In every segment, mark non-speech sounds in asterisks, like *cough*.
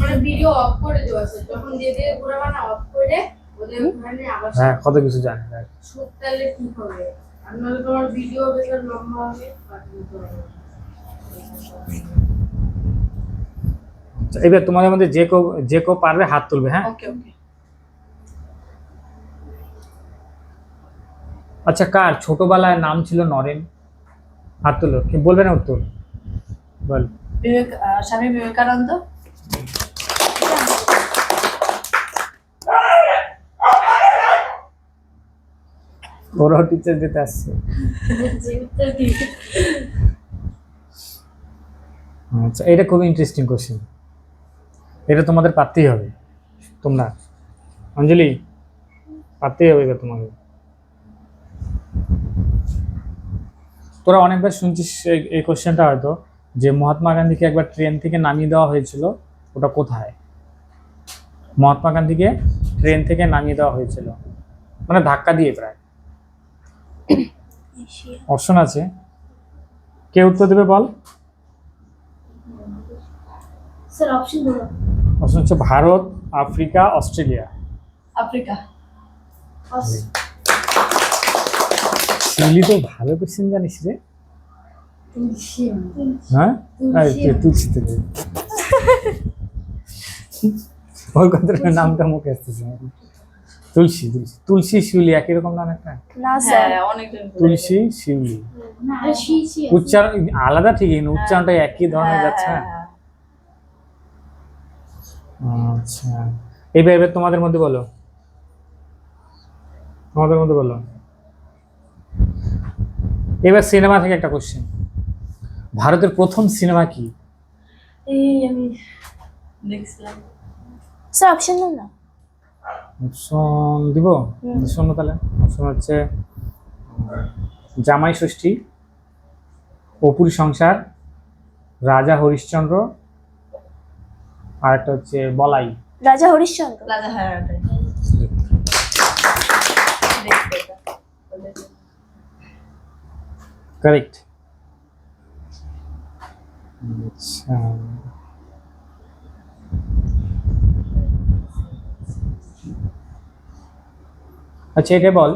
মানে video of করে দেওয়া আছে যখন দিয়ে দিয়ে পুরো মানে অফ করে ওদের ওখানে আবার হ্যাঁ কত কিছু জানে দেখ। তাহলে ঠিক হবে। আর নাহলে তোমার ভিডিও বেকার লম্বা হবে পাঠিয়ে দিতে হবে। আচ্ছা, এবার তোমাদের মধ্যে যে কেউ যে কেউ পারবে হাত তুলবে হ্যাঁ? ওকে ওকে। আচ্ছা কার? ছোটবেলায় নাম ছিল নরেন। হাত তুলো। কি বলবে না উত্তর? বল। বিবেক স্বামী বিবেকানন্দ। ওরাও টিচার দিতে আসছে। আচ্ছা এটা খুবই ইন্টারেস্টিং কোশ্চেন এটা তোমাদের পারতেই হবে। তোমরা। অঞ্জলি, পারতেই হবে তোমাকে তোরা অনেকবার শুনছিস এই কোশ্চেনটা হয়তো। যে মহাত্মা গান্ধীকে একবার ট্রেন থেকে নামিয়ে দেওয়া হয়েছিল ওটা কোথায়? মহাত্মা গান্ধীকে ট্রেন থেকে নামিয়ে দেওয়া হয়েছিল। মানে ধাক্কা দিয়ে প্রায়। *coughs* অপশন আছে। কে উত্তর দেবে বল? অপশন হচ্ছে ভারত আফ্রিকা অস্ট্রেলিয়া। আফ্রিকা। তো ভালো কোশ্চেন জানিস রে। হ্যাঁ? তুলসী থেকে ওর কথাটা নামটা মুখে আসতেছে। আমার। তুলসী তুলসী। তুলসী শিউলি একই রকম নাম একটা? না হ্যাঁ। তুলসী শিউলি। না উচ্চারণ আলাদা ঠিকই কিন্তু উচ্চারণটা একই ধরনের হ্যাঁ, যাচ্ছে হ্যাঁ, না হ্যাঁ। আচ্ছা। এবার এবার তোমাদের মধ্যে বলো। তোমাদের মধ্যে বলো। এবার সিনেমা থেকে একটা কোশ্চেন ভারতের প্রথম সিনেমা কি? এই আমি দেখছিলাম স্যার অপশন দিন না। অপশন দিব। শোনো তাহলে। অপশন হচ্ছে জামাই ষষ্ঠী অপুর সংসার রাজা হরিশ্চন্দ্র আর একটা হচ্ছে বলাই। রাজা হরিশ্চন্দ্র। ওদের- কারেক্ট আচ্ছা। আচ্ছা এটা বল।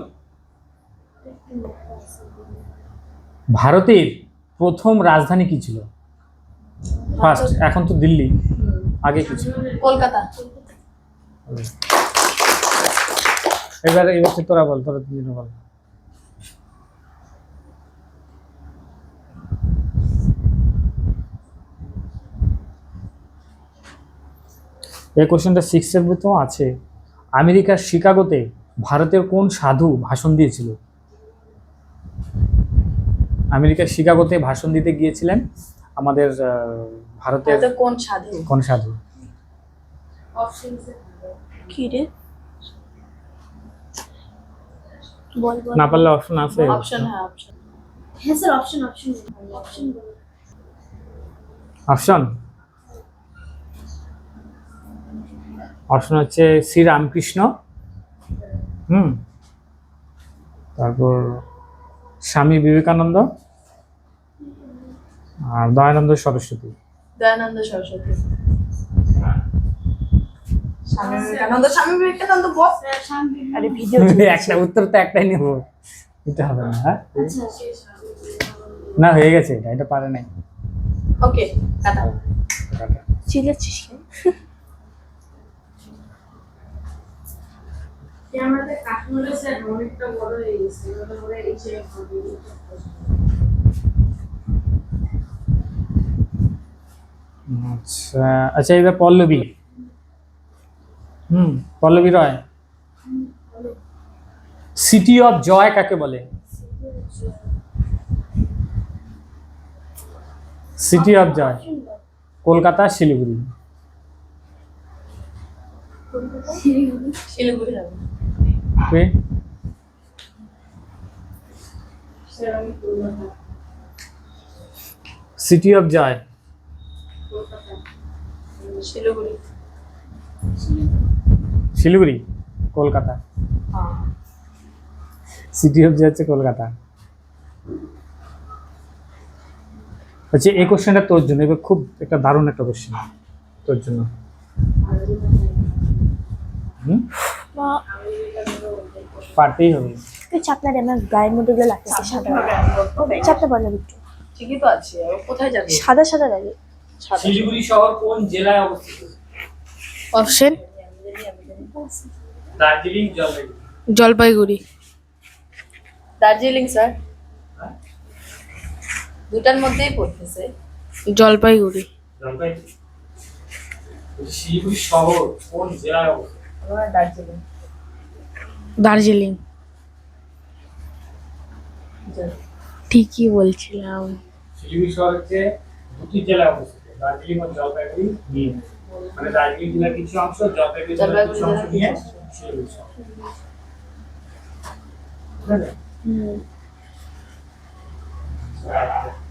ভারতের প্রথম রাজধানী কি ছিল? ফার্স্ট এখন তো দিল্লি। আগে কি ছিল? কলকাতা। এবার এবার তোরা বল তোরা তিনজনে বল। এই কোশ্চেনটা সিক্সের তো আছে। আমেরিকার শিকাগোতে ভারতের কোন সাধু ভাষণ দিয়েছিল? আমেরিকার শিকাগোতে ভাষণ দিতে গিয়েছিলেন আমাদের ভারতের কোন সাধু? কোন সাধু? অপশন কি রে? বল বল। না পারলে অপশন আছে। অপশন হ্যাঁ অপশন অপশন অপশন অপশন হচ্ছে শ্রী রামকৃষ্ণ। হুম। তারপর স্বামী বিবেকানন্দ আর দয়ানন্দ সরস্বতী। দয়ানন্দ সরস্বতী। স্বামী বিবেকানন্দ স্বামী বিবেকানন্দ বস। স্যার শান্তি আরে ভিডিও *laughs* একটা উত্তর তো একটাই নেব। এটা হবে না হ্যাঁ? আচ্ছা না হয়ে গেছে এটা এটা পারে নাই। ওকে কাটা চিল্লাচ্ছিস কেন? আমাদের স্যার অনেকটা বড় হয়ে গেছে ওটা এই যে আচ্ছা আচ্ছা এবার পল্লবী। হুম Pallavi Roy. City of joy কাকে বলে? City of joy Kolkata Siliguri. Siliguri. Kolkata city of joy Siliguri. Kolkata. City of joy হচ্ছে কলকাতা। আচ্ছা এই কোশ্চেনটা তোর জন্য এবার খুব একটা দারুণ একটা কোশ্চেন তোর জন্য। হুম? পারতেই হবে। তুই চাপনা রে আমার গায়ের মধ্যে গুলো লাগতেছে সাদা। চাপনা বলো একটু। ঠিকই তো আছে কোথায় যাবে? সাদা সাদা লাগে। সাদা। শিলিগুড়ি শহর কোন জেলায় অবস্থিত? অপশন দার্জিলিং জলপাইগুড়ি। জলপাইগুড়ি। দার্জিলিং স্যার। দুটার মধ্যেই পড়তেছে। জলপাইগুড়ি। জলপাইগুড়ি। শিলিগুড়ি শহর কোন জেলায় অবস্থিত? দার্জিলিং দার্জিলিং জল- ঠিকই বলছিলাম। শিলিগুড়ি শহর হচ্ছে দুটি জেলায় অবস্থিত। দার্জিলিং ও জলপাইগুড়ি নিয়ে। মানে দার্জিলিং জেলার কিছু অংশ জলপাইগুড়ি জেলার কিছু অংশ নিয়ে শিলিগুড়ি শহর। ঠিক আছে? হুম আচ্ছা।